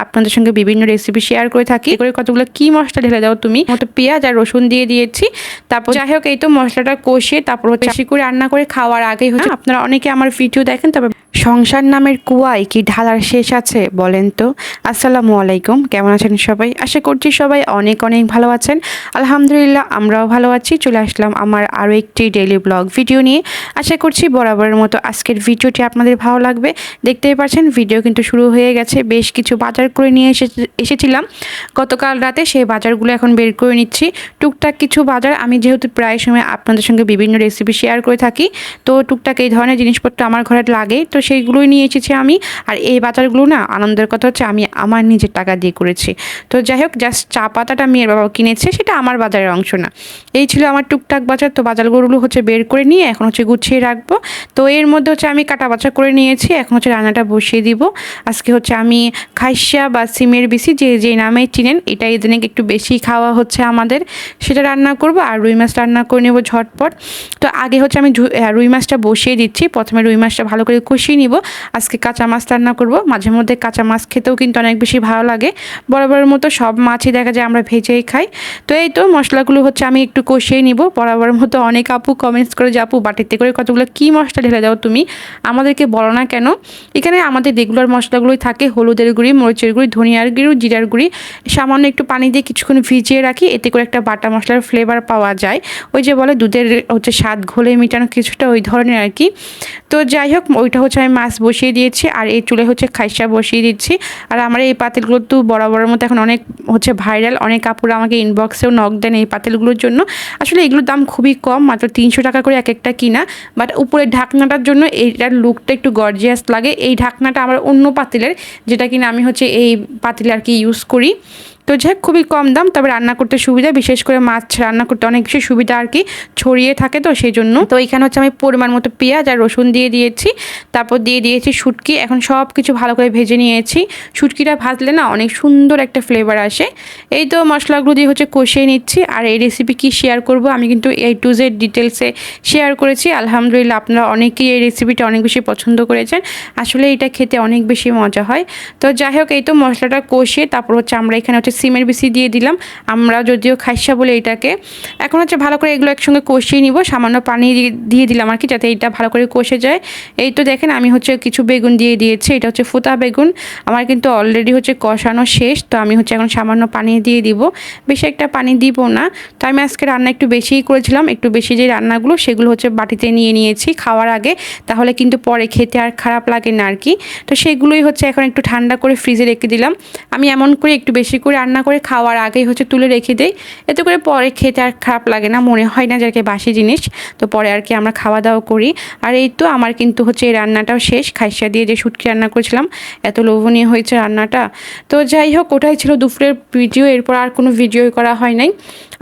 আপনাদের সঙ্গে বিভিন্ন রেসিপি শেয়ার করে থাকি। করে কতগুলো কি মশলা ঢেলে দাও তুমি? মতো পেঁয়াজ আর রসুন দিয়ে দিয়েছি। তারপর যাই হোক এই তো মশলাটা কষিয়ে তারপর হচ্ছে করে রান্না করে খাওয়ার আগেই হচ্ছে আপনারা অনেকে আমার ভিডিও দেখেন তবে সংসার নামের কুয়ায় কি ঢালার শেষ আছে বলেন তো? আসসালামু আলাইকুম, কেমন আছেন সবাই? আশা করছি সবাই অনেক অনেক ভালো আছেন। আলহামদুলিল্লাহ আমরাও ভালো আছি। চলে আসলাম আমার আরও একটি ডেইলি ব্লগ ভিডিও নিয়ে। আশা করছি বরাবরের মতো আজকের ভিডিওটি আপনাদের ভালো লাগবে। দেখতেই পাচ্ছেন ভিডিও কিন্তু শুরু হয়ে গেছে। বেশ কিছু বাজার করে নিয়ে এসে, এসেছিলাম। গতকাল রাতে সেই বাজারগুলো এখন বের করে নিচ্ছি। টুকটাক কিছু বাজার আমি যেহেতু প্রায় সময় আপনাদের সঙ্গে বিভিন্ন রেসিপি শেয়ার করে থাকি, তো টুকটাক এই ধরনের জিনিসপত্র আমার ঘরে লাগে। তো সেইগুলোই নিয়ে এসেছি আমি। আর এই বাজারগুলো না, আনন্দের কথা হচ্ছে আমি আমার নিজের টাকা দিয়ে করেছি। তো যাই হোক জাস্ট চা পাতাটা মেয়ের বাবা কিনেছে, সেটা আমার বাজারের অংশ না। এই ছিল আমার টুকটাক বাজার। তো বাজারগুলো হচ্ছে বের করে নিয়ে এখন হচ্ছে গুছিয়ে রাখব। তো এর মধ্যে হচ্ছে আমি কাটা বাছা করে নিয়েছি। এখন হচ্ছে রান্নাটা বসিয়ে দিব। আজকে হচ্ছে আমি খাইসা বা সিমের বেশি যে যে নামে চিনেন এটা ইদানিং একটু বেশি খাওয়া হচ্ছে আমাদের। সেটা রান্না করব আর রুই মাছ রান্না করে নেব ঝটপট। তো আগে হচ্ছে আমি রুই মাছটা বসিয়ে দিচ্ছি। প্রথমে রুই মাছটা ভালো করে কষিয়ে নিব। আজকে কাঁচা মাছ রান্না করব। মাঝে মধ্যে কাঁচা মাছ খেতেও কিন্তু অনেক বেশি ভালো লাগে। বরাবরের মতো সব মাছই দেখা যায় আমরা ভেজেই খাই। তো এই তো মশলাগুলো হচ্ছে আমি একটু কষিয়ে নিব। বরাবরের মতো অনেক আপু কমেন্টস করে যে, আপু, বাটিতে করে কতগুলো কী মশলা ঢেলে দাও তুমি? আমাদেরকে বলো না কেন? এখানে আমাদের রেগুলার মশলাগুলোই থাকে। হলুদের গুঁড়ি, মরিচের গুঁড়ি, ধনিয়ার গুঁড়ি, জিরার গুঁড়ি। সামান্য একটু পানি দিয়ে কিছুক্ষণ ভিজিয়ে রাখি। এতে করে একটা বাটা মশলার ফ্লেভার পাওয়া যায়। ওই যে বলে দুধের হচ্ছে স্বাদ ঘোলে মিটানো কিছুটা ওই ধরনের আর কি। তো যাই হোক, ওইটা হচ্ছে আমি মাছ বসিয়ে দিয়েছি আর এই চুলে হচ্ছে খাইসা বসিয়ে দিচ্ছি। আর আমার এই পাতিলগুলো তো বরাবরের মতো এখন অনেক হচ্ছে ভাইরাল। অনেক কাপড় আমাকে ইনবক্সেও নক দেন এই পাতিলগুলোর জন্য। আসলে এগুলোর দাম খুবই কম, মাত্র তিনশো টাকা করে এক একটা কিনা। বাট উপরের ঢাকনাটার জন্য এইটার লুকটা একটু গর্জিয়াস লাগে। এই ঢাকনাটা আমার অন্য পাতিলের, যেটা কিনা আমি হচ্ছে এই পাতিলে আর কি ইউজ করি। তো যাই খুবই কম দাম, তবে রান্না করতে সুবিধা, বিশেষ করে মাছ রান্না করতে অনেক বেশি সুবিধা আর কি, ছড়িয়ে থাকে তো সেই জন্য। তো এখানে হচ্ছে আমি পরিমাণ মতো পেঁয়াজ আর রসুন দিয়ে দিয়েছি, তারপর দিয়ে দিয়েছি শুটকি, এখন সব কিছু ভালো করে ভেজে নিয়েছি। শুটকিটা ভাজলে না অনেক সুন্দর একটা ফ্লেভার আসে। এই তো মশলাগুলো দিয়ে হচ্ছে কষিয়ে নিচ্ছি, আর এই রেসিপি কি শেয়ার করব আমি কিন্তু এই টু জেড ডিটেলসে শেয়ার করেছি। আলহামদুলিল্লাহ আপনারা অনেকেই এই রেসিপিটা অনেক বেশি পছন্দ করেছেন, আসলে এটা খেতে অনেক বেশি মজা হয়। তো যাই হোক, এই তো মশলাটা কষিয়ে তারপর হচ্ছে আমরা এখানে হচ্ছে সিমের বেশি দিয়ে দিলাম। আমরা যদিও খাইসা বলে এটাকে। এখন হচ্ছে ভালো করে এগুলো একসঙ্গে কষিয়ে নিব। সামান্য পানি দিয়ে- দিয়ে দিলাম আর কি, যাতে এটা ভালো করে কষে যায়। এই তো দেখেন আমি হচ্ছে কিছু বেগুন দিয়ে দিয়েছি। এটা হচ্ছে ফোতা বেগুন। আমার কিন্তু অলরেডি হচ্ছে কষানো শেষ। তো আমি হচ্ছে এখন সামান্য পানি দিয়ে দিব। বেশি একটা পানি দিব না। তো আমি আজকে রান্না একটু বেশিই করেছিলাম। একটু বেশি যে রান্নাগুলো, সেগুলো হচ্ছে বাটিতে নিয়ে নিয়েছি খাওয়ার আগে। তাহলে কিন্তু পরে খেতে আর খারাপ লাগে না আর কি। তো সেগুলোই হচ্ছে এখন একটু ঠান্ডা করে ফ্রিজে রেখে দিলাম। আমি এমন করে একটু বেশি করে রান্না করে খাওয়ার আগেই হচ্ছে তুলে রেখে দেই। এতে করে পরে খেতে আর খারাপ লাগে না, মনে হয় না যাকে বাসি জিনিস। তো পরে আর কি আমরা খাওয়া দাওয়া করি। আর এই তো আমার কিন্তু হচ্ছে এই রান্নাটাও শেষ। খাইসা দিয়ে যে শুটকি রান্না করেছিলাম, এত লোভনীয় হয়েছে রান্নাটা। তো যাই হোক, ওটাই ছিল দুপুরের ভিডিও। এরপর আর কোনো ভিডিও করা হয় নাই।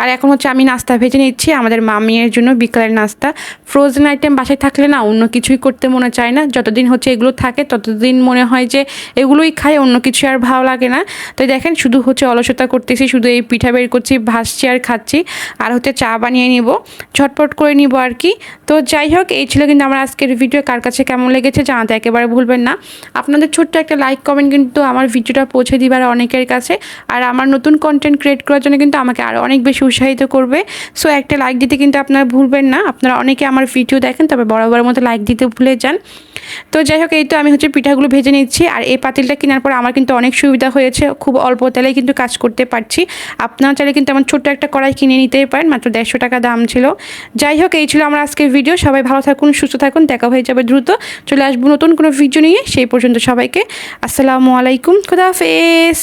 আর এখন হচ্ছে আমি নাস্তা ভেজে নিচ্ছি। আমাদের মামিয়ের জন্য বিকালের নাস্তা। ফ্রোজেন আইটেম বাসায় থাকলে না অন্য কিছুই করতে মনে চায় না। যতদিন হচ্ছে এগুলো থাকে, ততদিন মনে হয় যে এগুলোই খাই, অন্য কিছু আর ভালো লাগে না। তো দেখেন, শুধু হচ্ছে অলসতা করতেছি, শুধু এই পিঠা বের করছি ভাসছি আর খাচ্ছি। আর হচ্ছে চা বানিয়ে নিব, ঝটপট করে নিব আর কি। তো যাই হোক, এই ছিল কিন্তু আমার আজকের ভিডিও কার কাছে কেমন লেগেছে জানাতে একেবারে ভুলবেন না। আপনাদের ছোট্ট একটা লাইক কমেন্ট কিন্তু আমার ভিডিওটা পৌঁছে দিবার অনেকের কাছে। আর আমার নতুন কন্টেন্ট ক্রিয়েট করার জন্য কিন্তু আমাকে আরও অনেক বেশি উৎসাহিত করবে। সো একটা লাইক দিতে কিন্তু আপনারা ভুলবেন না। আপনারা অনেকে আমার ভিডিও দেখেন, তবে বরাবরের মতো লাইক দিতে ভুলে যান। তো যাই হোক, এই তো আমি হচ্ছে পিঠাগুলো ভেজে নিচ্ছি। আর এই পাতিলটা কেনার পর আমার কিন্তু অনেক সুবিধা হয়েছে। খুব অল্প তেলেই কিন্তু কাজ করতে পারছি। আপনারা চাইলে কিন্তু আমার ছোট্ট একটা কড়াই কিনে নিতেই পারেন, মাত্র দেড়শো টাকা দাম ছিল। যাই হোক, এই ছিল আমার আজকের ভিডিও সবাই ভালো থাকুন, সুস্থ থাকুন, দেখা হয়ে যাবে দ্রুত। চলে আসব নতুন কোনো ভিডিও নিয়ে। সেই পর্যন্ত সবাইকে আসসালামু আলাইকুম। খুদা হাফেজ।